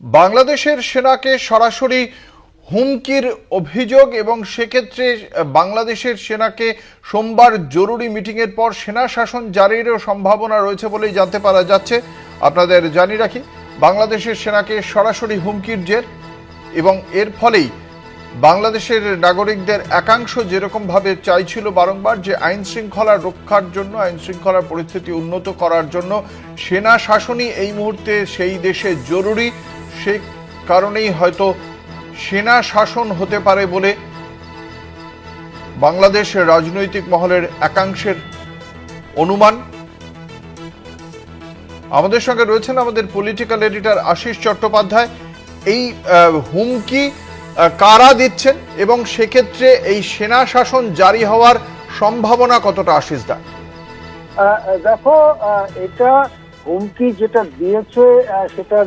বাংলাদেশের সেনাকে সরাসরি হুমকির অভিযোগ এবং সেক্ষেত্রে বাংলাদেশের সেনাকে সোমবার জরুরি মিটিংয়ের পর সেনা শাসন জারিরও সম্ভাবনা রয়েছে বলেই জানতে পারা যাচ্ছে। আপনাদের জানিয়ে রাখি, বাংলাদেশের সেনাকে সরাসরি হুমকির জের এবং এর ফলেই বাংলাদেশের নাগরিকদের একাংশ যেরকমভাবে চাইছিল বারংবার যে আইন শৃঙ্খলা রক্ষার জন্য, আইন শৃঙ্খলার পরিস্থিতি উন্নত করার জন্য, সেনা শাসনই এই মুহূর্তে সেই দেশে জরুরি। সেই কারণেই হয়তো সেনা শাসন হতে পারে বলে বাংলাদেশের রাজনৈতিক মহলের একাংশের অনুমান। আমাদের সঙ্গে রয়েছেন আমাদের পলিটিক্যাল এডিটর আশিস চট্টোপাধ্যায়। এই হুমকি কারা দিচ্ছেন এবং সেক্ষেত্রে এই সেনা শাসন জারি হওয়ার সম্ভাবনা কতটা আশিস দা? দেখো এটা হুমকি যেটা দিয়েছে সেটা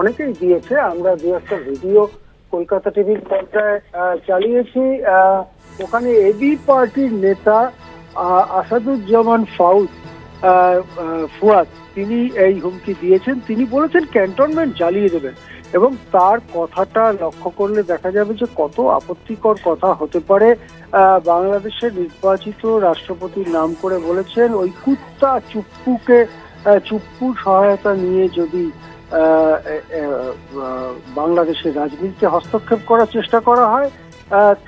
অনেকেই দিয়েছে। আমরা দু একটা ভিডিও কলকাতা টিভির পর্দায় চালিয়েছি। ওখানে এবি পার্টির নেতা আসাদুজ্জামান আহ, ফুয়াদ তিনি এই হুমকি দিয়েছেন। তিনি বলেছেন ক্যান্টনমেন্ট জ্বালিয়ে দেবেন এবং তার কথাটা লক্ষ্য করলে দেখা যাবে যে কত আপত্তিকর কথা হতে পারে। বাংলাদেশের নির্বাচিত রাষ্ট্রপতির নাম করে বলেছেন ওই কুত্তা চুপ্পুকে চুপ্পুর সহায়তা নিয়ে যদি বাংলাদেশের রাজনীতিতে হস্তক্ষেপ করার চেষ্টা করা হয়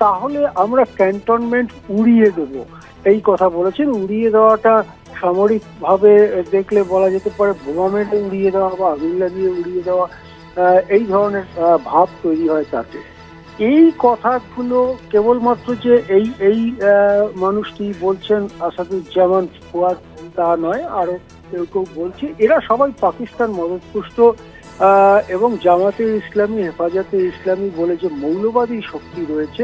তাহলে আমরা ক্যান্টনমেন্ট উড়িয়ে দেব। এই কথা বলেছেন। উড়িয়ে দেওয়াটা সামরিক ভাবে দেখলে বলা যেতে পারে বোমা উড়িয়ে দেওয়া বা আগুন লাগিয়ে উড়িয়ে দেওয়া এই ধরনের ভাব তৈরি হয় তাতে। এই কথাগুলো কেবলমাত্র যে এই এই মানুষটি বলছেন আসাদুজ্জামান ফুয়াদ, তা নয়, আরও কেউ কেউ বলছে, এরা সবাই পাকিস্তান মদতপুষ্ট এবং জামাতে ইসলামী হেফাজতে ইসলামী বলে যে মৌলবাদী শক্তি রয়েছে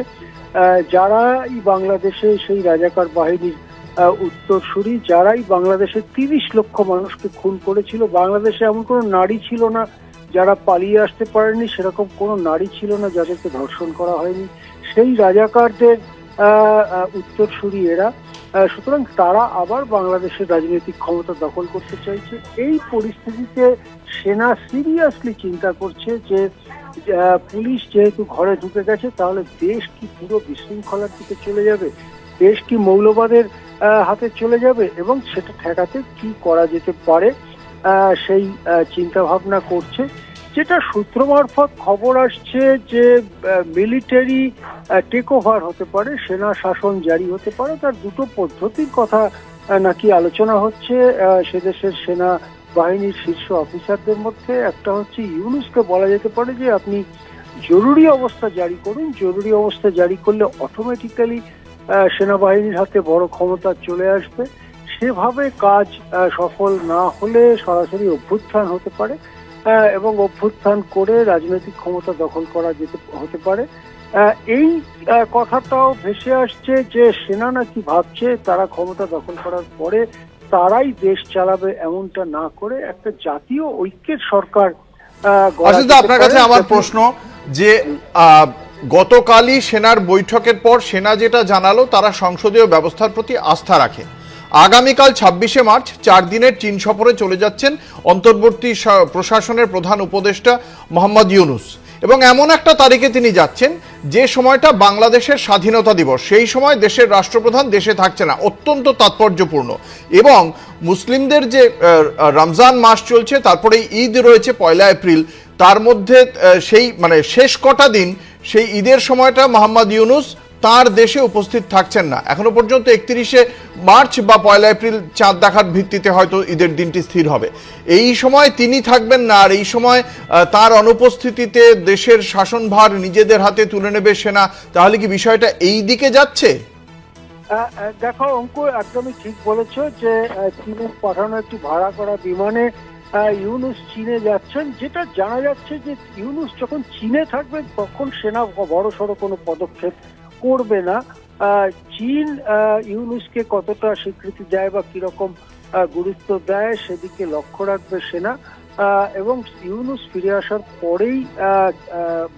যারাই বাংলাদেশে সেই রাজাকার বাহিনীর উত্তরসূরি, যারাই বাংলাদেশের তিরিশ লক্ষ মানুষকে খুন করেছিল, বাংলাদেশে এমন কোনো নারী ছিল না যারা পালিয়ে আসতে পারেনি, সেরকম কোনো নারী ছিল না যাদেরকে ধর্ষণ করা হয়নি। সেই রাজাকারদের উত্তরসূরি এরা সুতরাং তারা আবার বাংলাদেশের রাজনৈতিক ক্ষমতা দখল করতে চাইছে। এই পরিস্থিতিতে সেনা সিরিয়াসলি চিন্তা করছে যে পুলিশ যেহেতু ঘরে ঢুকে গেছে, তাহলে দেশ কি পুরো বিশৃঙ্খলার দিকে চলে যাবে? দেশ কি মৌলবাদের হাতে চলে যাবে? এবং সেটা ঠেকাতে কি করা যেতে পারে? সেই চিন্তা ভাবনা করছে। যেটা সূত্র মারফত খবর আসছে যে মিলিটারি টেক ওভার হতে পারে, সেনা শাসন জারি হতে পারে, তার দুটো পদ্ধতির কথা নাকি আলোচনা হচ্ছে সে দেশের সেনা বাহিনীর শীর্ষ অফিসারদের মধ্যে। একটা হচ্ছে ইউনুসকে বলা যেতে পারে যে, আপনি জরুরি অবস্থা জারি করুন। জরুরি অবস্থা জারি করলে অটোমেটিক্যালি সেনাবাহিনীর হাতে বড় ক্ষমতা চলে আসবে। সেভাবে কাজ সফল না হলে সরাসরি অভ্যুত্থান হতে পারে। এবং অভ্যুত্থান করে রাজনৈতিক ক্ষমতা দখল করা যেতে হতে পারে। এই কথাটাও ভেসে আসছে যে সেনা নাকি ভাবছে তারা ক্ষমতা দখল করার পরে তারাই দেশ চালাবে এমনটা না করে একটা জাতীয় ঐক্যের সরকার আপনার কাছে আমার প্রশ্ন যে গতকালই সেনার বৈঠকের পর সেনা যেটা জানালো তারা সংসদীয় ব্যবস্থার প্রতি আস্থা রাখে। আগামীকাল ছাব্বিশে মার্চ চার দিনের চীন সফরে চলে যাচ্ছেন অন্তর্বর্তী প্রশাসনের প্রধান উপদেষ্টা মোহাম্মদ ইউনুস। এবং এমন একটা তারিখে তিনি যাচ্ছেন, যে সময়টা বাংলাদেশের স্বাধীনতা দিবস। সেই সময় দেশের রাষ্ট্রপ্রধান দেশে থাকছে না, অত্যন্ত তাৎপর্যপূর্ণ। এবং মুসলিমদের যে রমজান মাস চলছে, তারপরে ঈদ রয়েছে পয়লা এপ্রিল, তার মধ্যে সেই মানে শেষ কটা দিন, সেই ঈদের সময়টা মোহাম্মদ ইউনুস তার দেশে উপস্থিত থাকছেন না। এখনও পর্যন্ত একত্রিশে মার্চ বা পয়লা এপ্রিল চাঁদ দেখার ভিত্তিতে হয়তো ঈদের দিনটি স্থির হবে। এই সময় তিনি থাকবেন না আর এই সময় তার অনুপস্থিতিতে দেশের শাসনভার নিজেদের হাতে তুলে নেবে সেনা তাহলে কি বিষয়টা এই দিকে যাচ্ছে? দেখো অঙ্কু একদমই ঠিক বলেছ যে আহ, চীনে পাঠানো একটি ভাড়া করা বিমানে ইউনুস চীনে যাচ্ছেন যেটা জানা যাচ্ছে যে ইউনুস যখন চীনে থাকবে তখন সেনা বড় সড়ো কোনো পদক্ষেপ করবে না চীন ইউনুসকে কতটা স্বীকৃতি দেয় বা কীরকম গুরুত্ব দেয় সেদিকে লক্ষ্য রাখবে সেনা এবং ইউনুস ফিরে আসার পরেই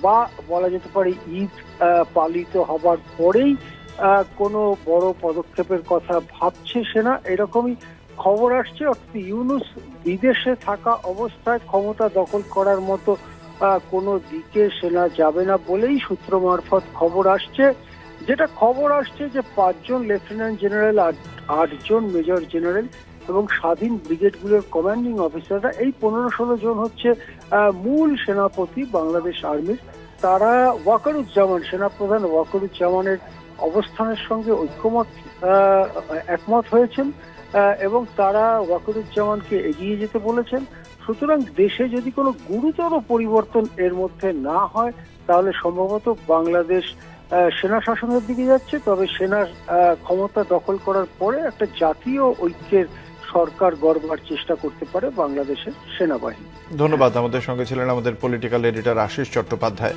বা বলা যেতে পারে ঈদ পালিত হবার পরেই কোনো বড় পদক্ষেপের কথা ভাবছে সেনা, এরকমই খবর আসছে। অর্থাৎ ইউনুস বিদেশে থাকা অবস্থায় ক্ষমতা দখল করার মতো কোনো দিকে সেনা যাবে না বলেই সূত্র মারফত খবর আসছে। যেটা খবর আসছে যে পাঁচজন লেফটেন্যান্ট জেনারেল আট- আটজন মেজর জেনারেল এবং স্বাধীন ব্রিগেডগুলোর কমান্ডিং অফিসাররা, এই পনেরো ষোলো জন হচ্ছে মূল সেনাপতি বাংলাদেশ আর্মির। তারা ওয়াকারুজ্জামান, সেনাপ্রধান ওয়াকারুজ্জামানের অবস্থানের সঙ্গে ঐক্যমত একমত হয়েছেন এবং তারা ওয়াকারুজ্জামানকে এগিয়ে যেতে বলেছেন। সুতরাং দেশে যদি কোনো গুরুতর পরিবর্তন এর মধ্যে না হয়, তাহলে সম্ভবত বাংলাদেশ সেনা শাসনের দিকে যাচ্ছে, তবে সেনার ক্ষমতা দখল করার পরে একটা জাতীয় ঐক্যের সরকার গড়বার চেষ্টা করতে পারে বাংলাদেশের সেনাবাহিনী। ধন্যবাদ, আমাদের সঙ্গে ছিলেন আমাদের পলিটিক্যাল এডিটর আশিস চট্টোপাধ্যায়।